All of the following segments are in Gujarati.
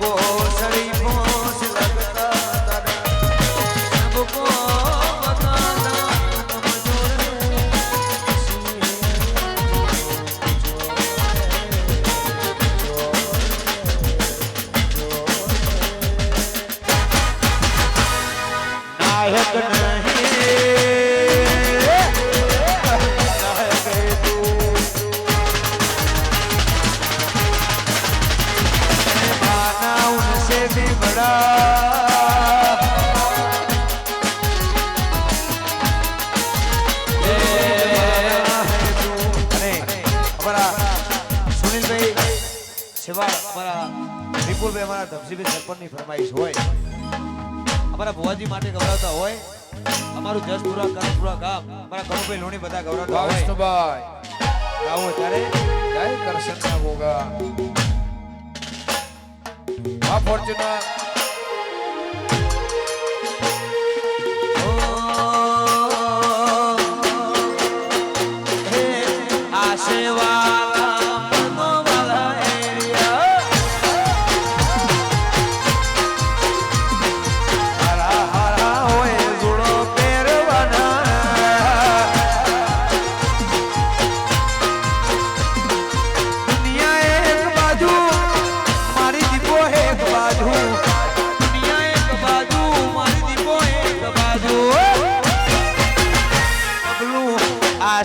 લોકો શરીફો ધમસીભાઈ ફરમાઈશ હોય અમારા ભુવાજી માટે ગૌરવતા હોય અમારું જસપુરા પૂરા ગામ અમારા કનુભાઈ લોણી બધા ગૌરવતા હોય. વિષ્ણુભાઈ આવો ત્યારે જય કરશનના ગોગા આ ફોર્ચ્યુનર.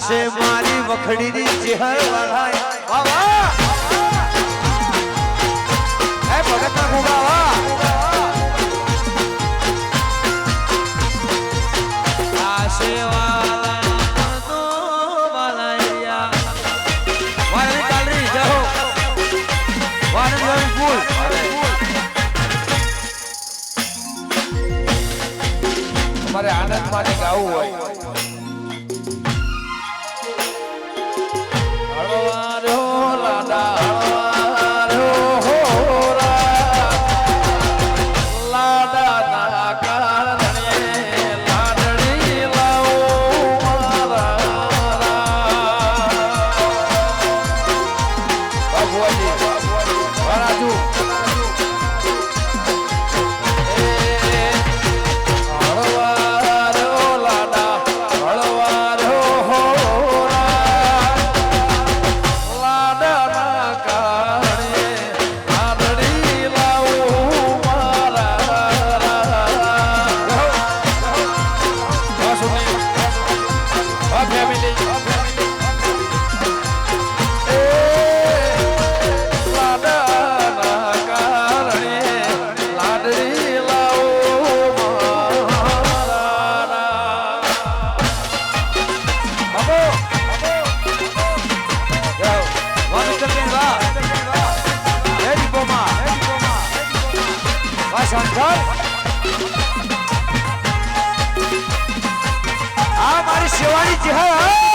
આશે મારી વખડીની ચેહર વળાય વાહ વાહ એ ભગતના ઘોડા વાહ આશે વાલા તો વાલાયા વારે કાલરી જાઓ વારે વારે ફૂલ તમારે આનંદ માટે ગાવું હોય વાહ શંકર આ મારી સેવાની ચેહર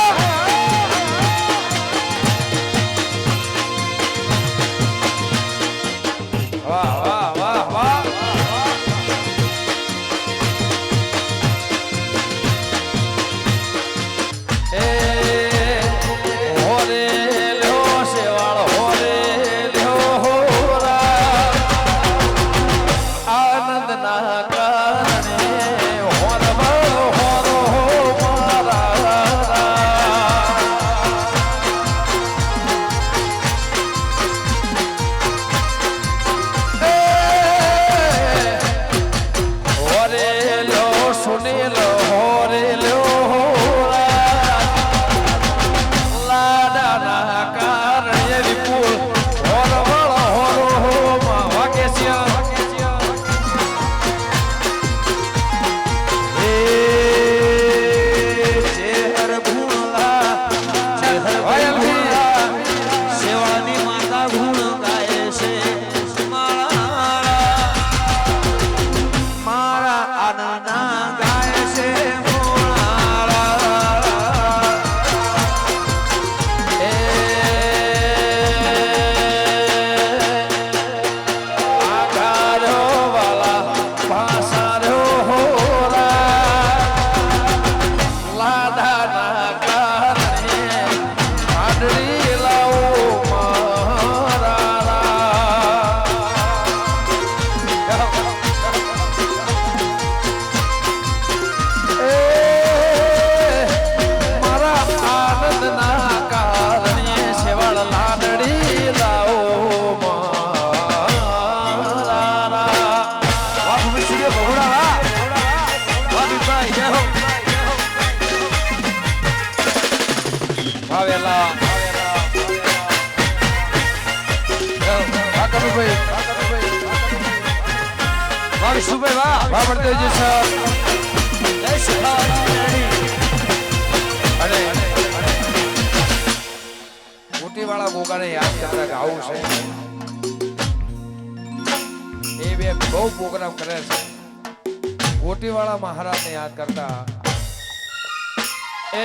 કનુભાઈ વાહ વિષ્ણુભાઈ વાહ. વાહ બળદેવજી સર જય સુખા અને મોટીવાળા ગોગાને યાદ કરતા ગાવું છે. એ બે બહુ પ્રોગ્રામ કરે છે. મોટીવાળા મહારાજને યાદ કરતા. એ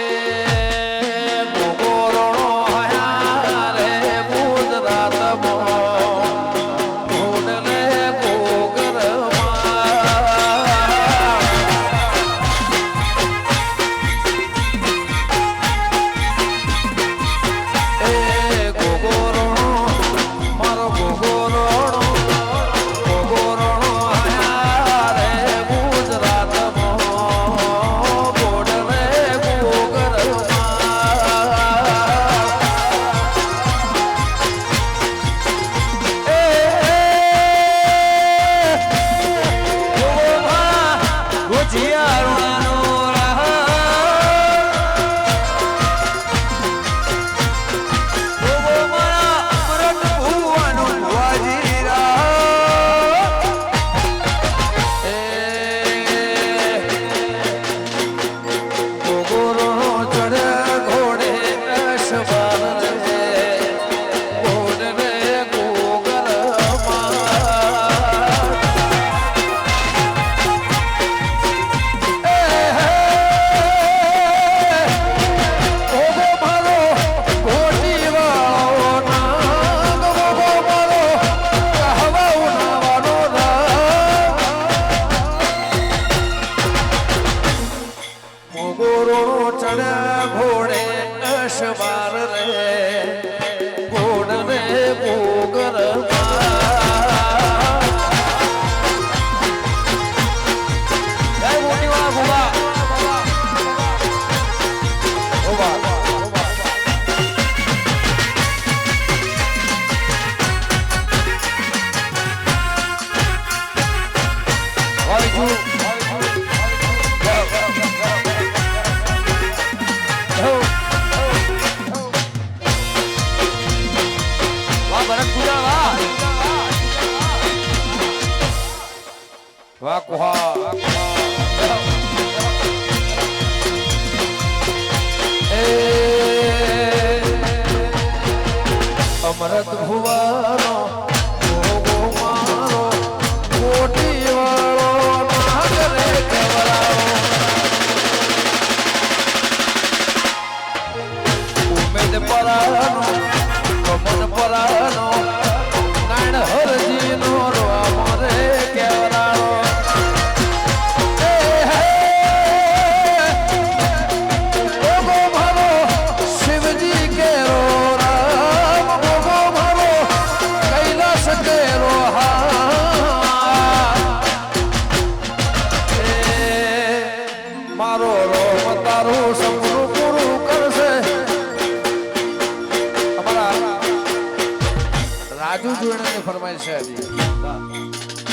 না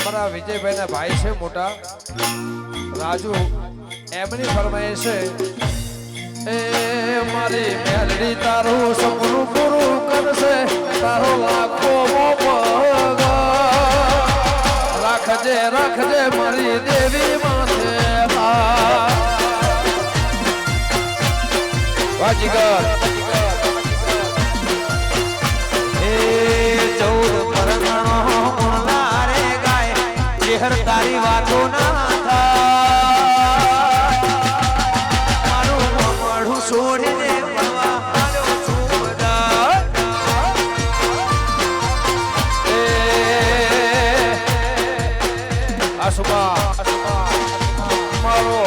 મારા વિજયભાઈના ભાઈ છે મોટા. રાજુ, એમની ફરમાય છે, એ મારી મેલડી, તારું સપનું પૂરું કરશે. તારો લાખો રાખજે રાખજે મારી દેવી માથે વાજીગર વેહર તારી વાતો ના થાય. મારું